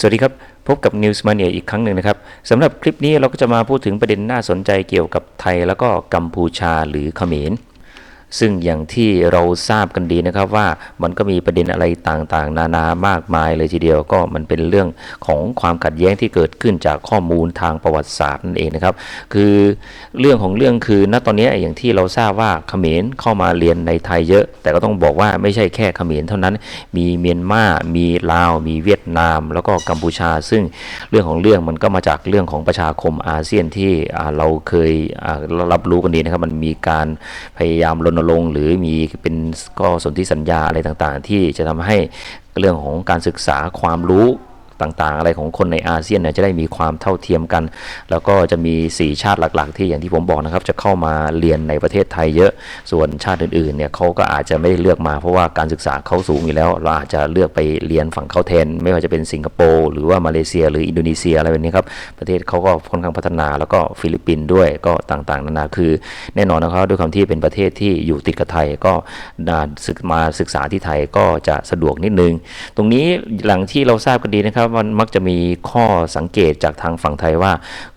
สวัสดีครับ พบกับ News Mania อีกครั้งหนึ่งนะครับสำหรับคลิปนี้เราก็จะมาพูดถึงประเด็นน่าสนใจเกี่ยวกับไทยแล้วก็กัมพูชาหรือเขมร ซึ่งอย่างที่เราทราบกันดีนะครับว่ามันก็มีประเด็นอะไรต่างๆ นานามากมายเลยทีเดียวก็มันเป็นเรื่องของความขัดแย้งที่เกิดขึ้นจากข้อมูลทางประวัติศาสตร์นั่นเองนะครับ คือเรื่องของเรื่องคือณตอนนี้อย่างที่เราทราบว่าเขมรเข้ามาเรียนในไทยเยอะ แต่ก็ต้องบอกว่าไม่ใช่แค่เขมรเท่านั้น มีเมียนมามีลาว มีเวียดนาม แล้วก็กัมพูชา ซึ่งเรื่องของเรื่องมันก็มาจากเรื่องของประชาคมอาเซียนที่อ่าเราเคยรับรู้กันดีนะครับมันมีการพยายามรณรงค์หรือมีเป็นก็สนธิสัญญาอะไรต่างๆ ที่จะทำให้เรื่องของการศึกษาความรู้ ต่างๆ อะไรของคนในอาเซียนเนี่ยจะได้มีความเท่าเทียมกัน แล้วก็จะมี 4 ชาติหลักๆ ที่อย่างที่ผมบอกนะครับจะเข้ามาเรียนในประเทศไทยเยอะส่วนชาติอื่นๆเนี่ยเขาก็อาจจะไม่ได้เลือกมาเพราะว่าการศึกษาเขาสูงอยู่แล้วเราอาจจะเลือกไปเรียนฝั่งเขาแทน ไม่ว่าจะเป็นสิงคโปร์หรือว่ามาเลเซีย หรืออินโดนีเซียอะไรแบบนี้ครับประเทศเขาก็ค่อนข้างพัฒนาแล้วก็ฟิลิปปินส์ด้วยก็ต่างๆ นานาคือแน่นอนนะครับด้วยความที่เป็นประเทศที่อยู่ติดกับไทยก็ศึกมาศึกษาที่ไทยก็จะสะดวกนิดนึง ตรงนี้หลังที่เราทราบกันดีนะครับมันมักจะมีข้อสังเกตจากทางฝั่งไทยว่า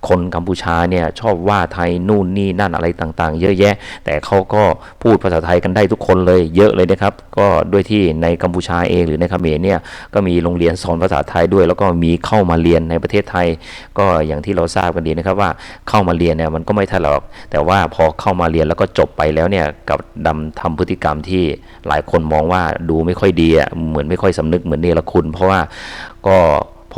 คนกัมพูชาเนี่ยชอบว่าไทยนู่นนี่นั่นอะไรต่างๆ เยอะแยะ แต่เขาก็พูดภาษาไทยกันได้ทุกคนเลยเยอะเลยนะครับ ก็ด้วยที่ในกัมพูชาเองหรือในเขมรเนี่ยก็มีโรงเรียนสอนภาษาไทยด้วย แล้วก็มีเข้ามาเรียนในประเทศไทย ก็อย่างที่เราทราบกันดีนะครับว่าเข้ามาเรียนเนี่ยมันก็ไม่เท่าหรอกแต่ว่าพอเข้ามาเรียนแล้วก็จบไปแล้วเนี่ยกับดำทำพฤติกรรมที่หลายคนมองว่าดูไม่ค่อยดีอะเหมือนไม่ค่อยสำนึกเหมือนเนรคุณ เพราะว่าก็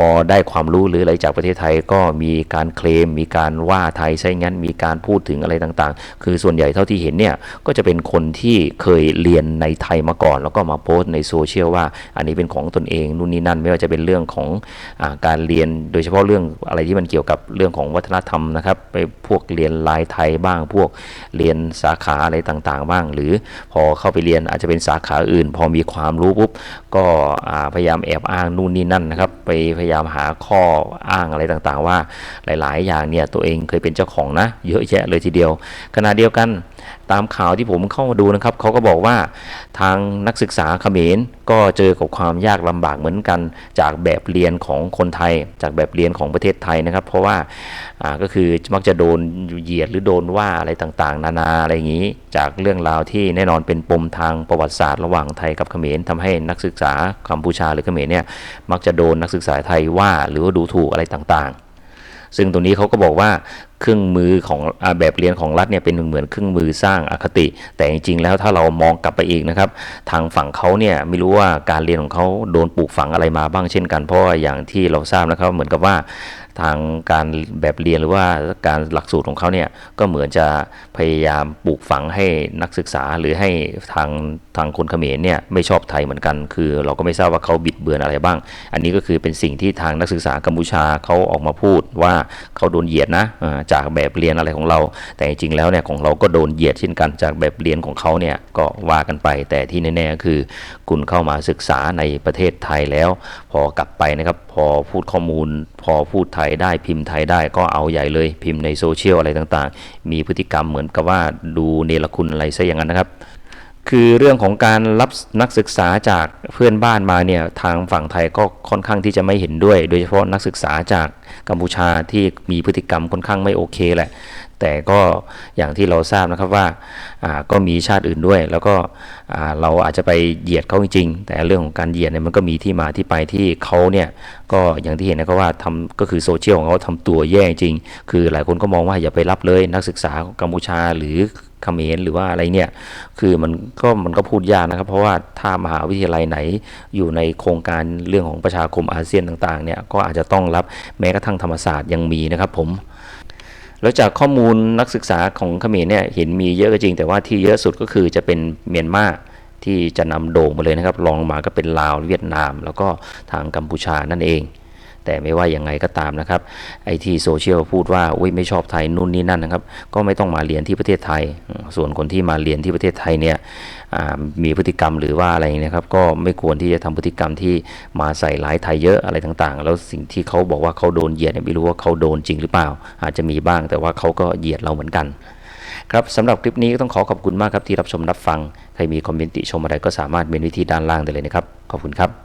อได้ความรู้หรืออะไรจากประเทศไทยก็มีการเคลม มีการว่าไทยใช่งั้น มีการพูดถึงอะไรต่างๆ คือส่วนใหญ่เท่าที่เห็นเนี่ยก็จะเป็นคนที่เคยเรียนในไทยมาก่อน แล้วก็มาโพสต์ในโซเชียลว่า อันนี้เป็นของตนเองนู่นนี่นั่น ไม่ว่าจะเป็นเรื่องของอการเรียนโดยเฉพาะเรื่องอะไรที่มันเกี่ยวกับเรื่องของวัฒนธรรมนะครับไปพวกเรียนลายไทยบ้าง พวกเรียนสาขาอะไรต่างๆ บ้าง หรือพอเข้าไปเรียนอาจจะเป็นสาขาอื่น พอมีความรู้ปุ๊บก็พยายามแอบอ้างนู่นนี่นั่นนะครับไปพยายามหาข้ออ้างอะไรต่างๆ ว่าหลาย ๆ อย่างเนี่ยตัวเองเคยเป็นเจ้าของนะ เยอะแยะเลยทีเดียวขณะเดียวกันตามข่าวที่ผมเข้ามาดูนะครับเขาก็บอกว่าทางนักศึกษาเขมรก็เจอกับความยากลำบากเหมือนกันจากแบบเรียนของคนไทย จากแบบเรียนของประเทศไทยนะครับ เพราะว่าก็คือมักจะโดนเหยียดหรือโดนว่าอะไรต่างๆ นานาอะไรอย่างนี้ จากเรื่องราวที่แน่นอนเป็นปมทางประวัติศาสตร์ระหว่างไทยกับเขมรทำให้นักศึกษากัมพูชาหรือเขมรเนี่ยมักจะโดนนักศึกษาไทยว่าหรือว่าดูถูกอะไรต่างๆซึ่งตรงนี้เขาก็บอกว่า เครื่องมือของอแบบเรียนของรัฐเนี่ยเป็นเหมือนเครื่องมือสร้างอคติ แต่จริงๆ แล้วถ้าเรามองกลับไปอีกนะครับ ทางฝั่งเขาเนี่ยไม่รู้ว่าการเรียนของเขาโดนปลูกฝังอะไรมาบ้างเช่นกัน เพราะอย่างที่เราทราบนะครับเหมือนกับว่าทางการแบบเรียนหรือว่าการหลักสูตรของเขาเนี่ยก็เหมือนจะพยายามปลูกฝังให้นักศึกษาหรือให้ทางทางคนเขมรเนี่ยไม่ชอบไทยเหมือนกัน คือเราก็ไม่ทราบว่าเขาบิดเบือนอะไรบ้าง อันนี้ก็คือเป็นสิ่งที่ทางนักศึกษากัมพูชาเขาออกมาพูดว่าเขาโดนเหยียดนะจากแบบเรียนอะไรของเรา แต่จริงๆแล้วเนี่ยของเราก็โดนเหยียดเช่นกันจากแบบเรียนของเขาเนี่ยก็ว่ากันไป แต่ที่แน่ๆก็คือ คุณเข้ามาศึกษาในประเทศไทยแล้ว พอกลับไปนะครับพอพูดข้อมูล พอพูดไทยได้พิมพ์ไทยได้ก็เอาใหญ่เลยพิมพ์ในโซเชียลอะไรต่างๆ มีพฤติกรรมเหมือนกับว่าดูเนรคุณอะไรซะอย่างนั้นนะครับ คือเรื่องของการรับนักศึกษาจากเพื่อนบ้านมาเนี่ยทางฝั่งไทยก็ค่อนข้างที่จะไม่เห็นด้วย โดยเฉพาะนักศึกษาจากกัมพูชาที่มีพฤติกรรมค่อนข้างไม่โอเคแหละ แต่ก็อย่างที่เราทราบนะครับว่าก็มีชาติอื่นด้วย แล้วก็เราอาจจะไปเหยียดเขาจริงๆแต่เรื่องของการเหยียดเนี่ยมันก็มีที่มาที่ไปที่เขาเนี่ยก็อย่างที่เห็นนะครับว่าทำก็คือโซเชียลของเขาทำตัวแย่จริง คือหลายคนก็มองว่าอย่าไปรับเลยนักศึกษากัมพูชาหรือเขมรหรือว่าอะไรเนี่ย คือมันก็มันก็พูดยากนะครับ เพราะว่าถ้ามหาวิทยาลัยไหนอยู่ในโครงการเรื่องของประชาคมอาเซียนต่างๆเนี่ย ก็อาจจะต้องรับแม้กระทั่งธรรมศาสตร์ยังมีนะครับผม แล้วจากข้อมูลนักศึกษาของเขมรเนี่ยเห็นมีเยอะก็จริง แต่ว่าที่เยอะสุดก็คือจะเป็นเมียนมาที่จะนำโด่งมาเลยนะครับรองมาก็เป็นลาวเวียดนาม แล้วก็ทางกัมพูชานั่นเอง แต่ไม่ว่าอย่างไงก็ตามนะครับไอที่โซเชียลพูดว่าอุ้ยไม่ชอบไทยนู่นนี่นั่นนะครับ ก็ไม่ต้องมาเรียนที่ประเทศไทย ส่วนคนที่มาเรียนที่ประเทศไทยเนี่ยมีพฤติกรรมหรือว่าอะไรนะครับ ก็ไม่ควรที่จะทำพฤติกรรมที่มาใส่ร้ายไทยเยอะอะไรต่างๆ แล้วสิ่งที่เขาบอกว่าเขาโดนเหยียดไม่รู้ว่าเขาโดนจริงหรือเปล่า อาจจะมีบ้างแต่ว่าเขาก็เหยียดเราเหมือนกันครับสำหรับคลิปนี้ก็ต้องขอขอบคุณมากครับที่รับชมรับฟัง ใครมีคอมเมนต์ติชมอะไรก็สามารถเมนวิธีด้านล่างได้เลยนะครับ ขอบคุณครับ